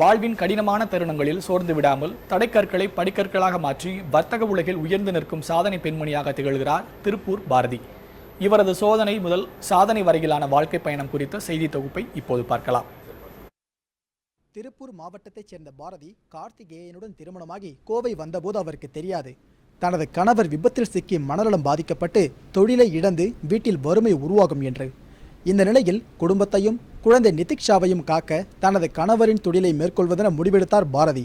வாழ்வின் கடினமான தருணங்களில் சோர்ந்து விடாமல் தடைக்கற்களை படிக்கற்களாக மாற்றி வர்த்தக உலகில் உயர்ந்து நிற்கும் சாதனை பெண்மணியாக திகழ்கிறார் திருப்பூர் பாரதி. இவரது சோதனை முதல் சாதனை வரையிலான வாழ்க்கை பயணம் குறித்த செய்தி தொகுப்பை இப்போது பார்க்கலாம். திருப்பூர் மாவட்டத்தைச் சேர்ந்த பாரதி கார்த்திகேயனுடன் திருமணமாகி கோவை வந்தபோது அவருக்கு தெரியாது. தனது கணவர் விபத்தில் சிக்கி மனநலம் பாதிக்கப்பட்டு தொழிலை இழந்து வீட்டில் வறுமை உருவாகும் என்று. இந்த நிலையில் குடும்பத்தையும் குழந்தை நிதிக்ஷாவையும் காக்க தனது கணவரின் தொழிலை மேற்கொள்வதென முடிவெடுத்தார் பாரதி.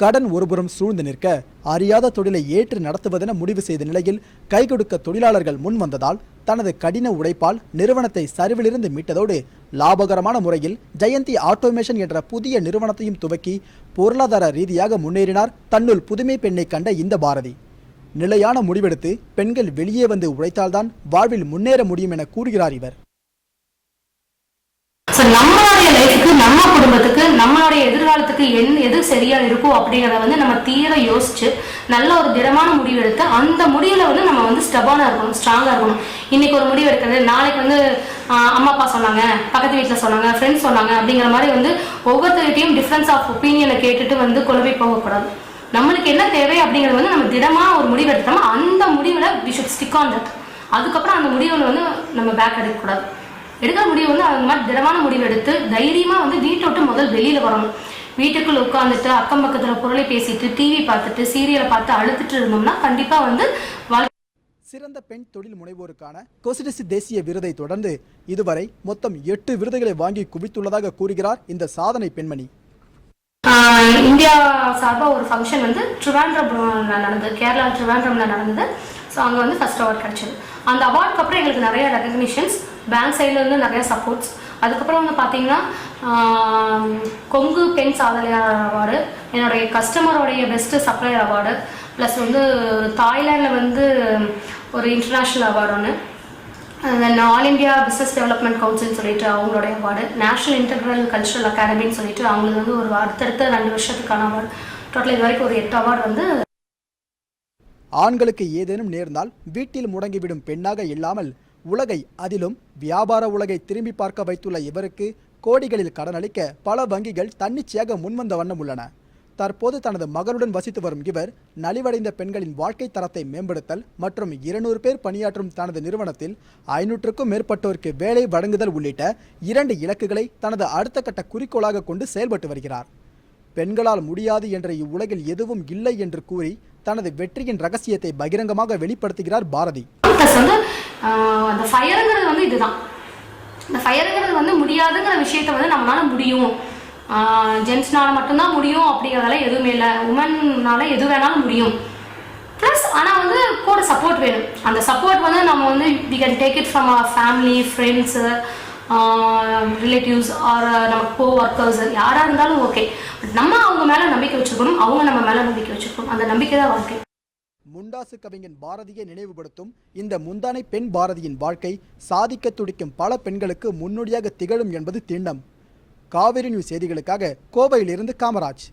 கடன் ஒருபுறம் சூழ்ந்து நிற்க அறியாத தொழிலை ஏற்று நடத்துவதென முடிவு செய்த நிலையில் கை கொடுக்க தொழிலாளர்கள் முன் வந்ததால் தனது கடின உழைப்பால் நிறுவனத்தை சரிவிலிருந்து மீட்டதோடு லாபகரமான முறையில் ஜெயந்தி ஆட்டோமேஷன் என்ற புதிய நிறுவனத்தையும் துவக்கி பொருளாதார ரீதியாக முன்னேறினார் தன்னுள் புதுமை பெண்ணை கண்ட இந்த பாரதி. நிலையான முடிவெடுத்து பெண்கள் வெளியே வந்து உழைத்தால்தான் வாழ்வில் முன்னேற முடியும் என கூறுகிறார் இவர். ஸோ நம்மளுடைய லைஃபுக்கு நம்ம குடும்பத்துக்கு நம்மளுடைய எதிர்காலத்துக்கு என் எது சரியாக இருக்கும் அப்படிங்கிறத வந்து நம்ம தீர யோசிச்சு நல்ல ஒரு திடமான முடிவு எடுத்து அந்த முடிவில் வந்து நம்ம வந்து ஸ்டபானாக இருக்கணும் ஸ்ட்ராங்காக இருக்கணும். இன்னைக்கு ஒரு முடிவு எடுக்கிறது நாளைக்கு வந்து அம்மா அப்பா சொன்னாங்க பக்கத்து வீட்டில் சொன்னாங்க ஃப்ரெண்ட்ஸ் சொன்னாங்க அப்படிங்கிற மாதிரி வந்து ஒவ்வொருத்தர்கிட்டையும் டிஃப்ரென்ஸ் ஆஃப் ஒப்பீனியனை கேட்டுட்டு வந்து குழம்பி போகக்கூடாது. நம்மளுக்கு என்ன தேவை அப்படிங்கிறது வந்து நம்ம திடமாக ஒரு முடிவு எடுத்தோம்னா அந்த முடிவில் we should stick on that அதுக்கப்புறம் அந்த முடிவில் வந்து நம்ம பேக் எடுக்கக்கூடாது. எடுக்கிற முடிவு வந்து அந்த மாதிரி திடமான முடிவு எடுத்து தைரியமா வந்து வீட்டை விட்டு முதல் வெளியில வரணும். வீட்டுக்குள்ள உட்காந்துட்டு அக்கம் பக்கத்துல பொருளை பேசிட்டு டிவி பார்த்துட்டு சீரியலை பார்த்து அழுத்துட்டு இருந்தோம்னா கண்டிப்பா வந்து வாழ்க்கை சிறந்த பெண் தொழில் முனைவோருக்கான கொசிடிசி தேசிய விருதை தொடர்ந்து இதுவரை மொத்தம் எட்டு விருதுகளை வாங்கி குவித்துள்ளதாக கூறுகிறார் இந்த சாதனை பெண்மணி. இந்தியா சார்பா ஒரு ஃபங்க்ஷன் வந்து ட்ரிவாண்ட்ரம்ல நடந்தது. கேரளா ட்ரிவாண்ட்ரம்ல நடந்தது. ஸோ அங்கே வந்து ஃபர்ஸ்ட் அவார்ட் கிடைச்சது. அந்த அவார்டுக்கு அப்புறம் எங்களுக்கு நிறைய ரெகக்னிஷன்ஸ் பேங்க் சைட்லேருந்து இருந்து சப்போர்ட்ஸ் அதுக்கப்புறம் வந்து பார்த்தீங்கன்னா கொங்கு பெண் சாதனையாளர் அவார்டு என்னுடைய கஸ்டமரோடைய பெஸ்ட்டு சப்ளையர் அவார்டு ப்ளஸ் வந்து தாய்லாண்டில் வந்து ஒரு இன்டர்நேஷ்னல் அவார்டு ஒன்று then all India business development கவுன்சில்னு சொல்லிட்டு அவங்களுடைய அவார்டு நேஷனல் இன்டெக்ரல் கல்ச்சுரல் அகாடமின்னு சொல்லிட்டு அவங்களுக்கு வந்து ஒரு அடுத்தடுத்த ரெண்டு வருஷத்துக்கான அவார்டு டோட்டல் இது வரைக்கும் ஒரு எட்டு அவார்டு வந்து ஆண்களுக்கு ஏதேனும் நேர்ந்தால் வீட்டில் முடங்கிவிடும் பெண்ணாக இல்லாமல் உலகை அதிலும் வியாபார உலகை திரும்பி பார்க்க வைத்துள்ள இவருக்கு கோடிகளில் கடனளிக்க பல வங்கிகள் தன்னிச்சையாக முன்வந்த வண்ணம் உள்ளன. தற்போது தனது மகனுடன் வசித்து வரும் இவர் நலிவடைந்த பெண்களின் வாழ்க்கை தரத்தை மேம்படுத்தல் மற்றும் இருநூறு பேர் பணியாற்றும் தனது நிறுவனத்தில் ஐநூற்றுக்கும் மேற்பட்டோருக்கு வேலை வழங்குதல் உள்ளிட்ட இரண்டு இலக்குகளை தனது அடுத்த கட்ட குறிக்கோளாக கொண்டு செயல்பட்டு வருகிறார். பெண்களால் முடியாது என்ற இவ்வுலகில் எதுவும் இல்லை என்று கூறி தனது வெற்றியின் ரகசியத்தை பகிரங்கமாக வெளிப்படுத்துகிறார் பாரதி. அந்த ஃபயருங்கிறது வந்து இதுதான். இந்த ஃபயருங்கிறது வந்து முடியாதுங்கிற விஷயத்த வந்து நம்மளால முடியும். ஜென்ஸ்னால மட்டும்தான் முடியும் அப்படிங்கிறதெல்லாம் எதுவுமே இல்லை. உமன்னால எது வேணாலும் முடியும். ப்ளஸ் ஆனால் வந்து கூட சப்போர்ட் வேணும். அந்த சப்போர்ட் வந்து நம்ம வந்து we can take it from our family friends relatives or நம்ம கோ ஒர்க்கர்ஸ் யாராக இருந்தாலும் ஓகே பட் நம்ம அவங்க மேலே நம்பிக்கை வச்சுருக்கணும் அவங்க நம்ம மேலே நம்பிக்கை வச்சுருக்கணும். அந்த நம்பிக்கை தான் வாழ்க்கை. முண்டாசு கவிஞன் பாரதியை நினைவுபடுத்தும் இந்த முந்தானை பெண் பாரதியின் வாழ்க்கை சாதிக்க துடிக்கும் பல பெண்களுக்கு முன்னோடியாக திகழும் என்பது திண்ணம். காவிரி நியூஸ் செய்திகளுக்காக கோவையிலிருந்து காமராஜ்.